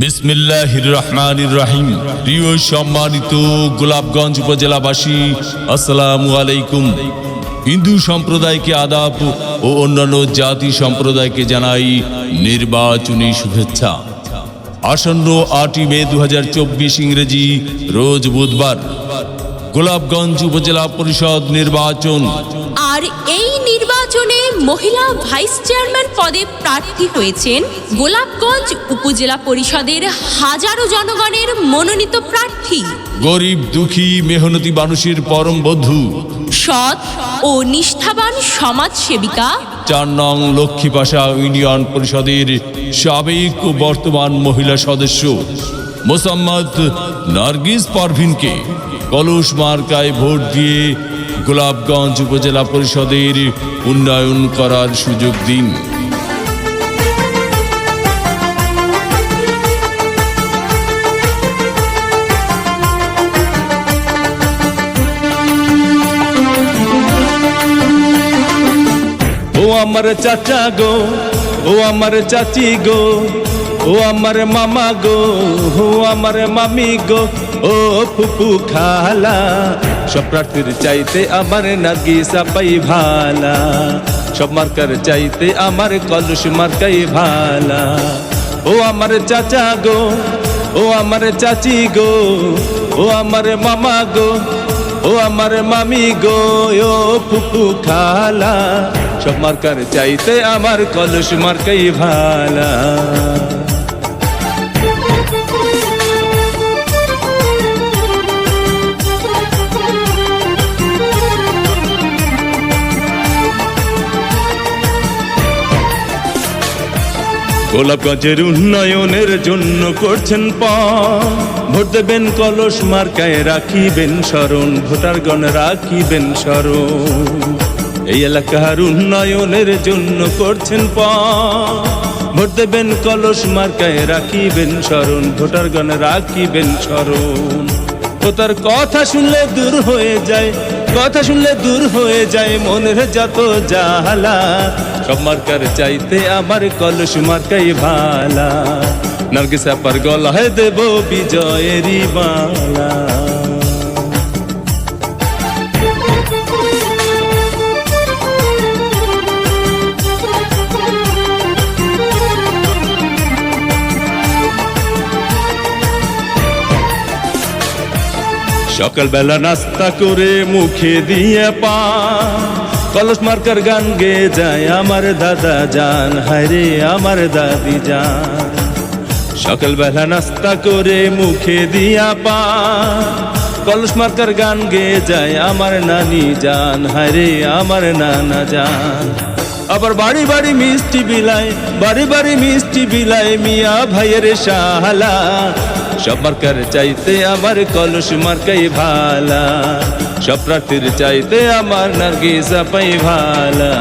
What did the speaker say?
বিসমিল্লাহির রহমানির রাহিম প্রিয় সম্মানিত গোলাপগঞ্জ উপজেলাবাসী, আসসালামু আলাইকুম। হিন্দু সম্প্রদায়কে আদাব ও অন্যান্য জাতি সম্প্রদায়কে জানাই নির্বাচনী শুভেচ্ছা। আসন্ন আটই মে দু হাজার চব্বিশ ইংরেজি রোজ বুধবার গোলাপগঞ্জ উপজেলা পরিষদ নির্বাচন। আর এই নির্বাচনে মহিলা ভাইস চেয়ারম্যান পদে প্রার্থী হয়েছেন গোলাপগঞ্জ উপজেলা পরিষদের হাজারো জনগণের মনোনীত প্রার্থী। গরিব দুঃখী মেহনতি মানুষের পরম বন্ধু। সৎ ও নিষ্ঠাবান সমাজসেবিকা চার নং লক্ষ্মীপাশা ইউনিয়ন পরিষদের সাবেক ও বর্তমান মহিলা সদস্য। মোসাম্মদ নার্গিস পারভিনকে কলস মার্কায় ভোট দিয়ে গোলাপগঞ্জ উপজেলা পরিষদের উন্নয়ন করার সুযোগ দিন। ও আমার চাচা গো, ও আমার চাচি গো ও আমার মামা গো, ও আমার মামি গো, ও ফুপু খালা। সব প্রার্থীর চাইতে আমার নার্গিসা পাই ভালা। সব মার্কার চাইতে আমার কলস মার্কাই ভালা। ও আমার চাচা গো, ও আমার চাচি গো, ও আমার মামা গো, ও আমার মামি গো, ও ফুপু খালা। সব মার্কার চাইতে আমার কলস মার্কাই ভালা। গোলাপগঞ্জের উন্নয়নের জন্য করছেন পা। ভোট দেবেন কলস মার্কায়, রাখিবেন স্মরণ। ভোটারগণ, রাখিবেন স্মরণ। এই এলাকার উন্নয়নের জন্য করছেন পা। ভোট দেবেন কলস মার্কায়, রাখিবেন স্মরণ। ভোটারগণ, রাখিবেন স্মরণ। ও তার কথা শুনলে দূর হয়ে যায়, কথা শুনলে দূর হয়ে যায়, মনের যত জালা সব মার্কার চাইতে আমার সুমার কাই ভালা। নার্গিস আপার গলায় দেব বিজয়েরই বালা। সকালবেলা নাস্তা করে মুখে দিয়ে পা। কলস মার্কার গান গে যায়, আমার দাদা জান হায়রে আমার দাদি জান সকালবেলা নাস্তা করে মুখে দিয়া পা। কলস মার্কার গান গে যায়, আমার নানি জান হায়রে আমার নানা জান আবার বাড়ি বাড়ি মিষ্টি বিলাই, বাড়ি বাড়ি মিষ্টি বিলাই মিয়া ভাইয়ের শাহালা সব মার্কার চাইতে আমার কলস মার্কাই ভালা। সব প্রার্থীর চাইতে আমার নার্গিসা পাই ভালা।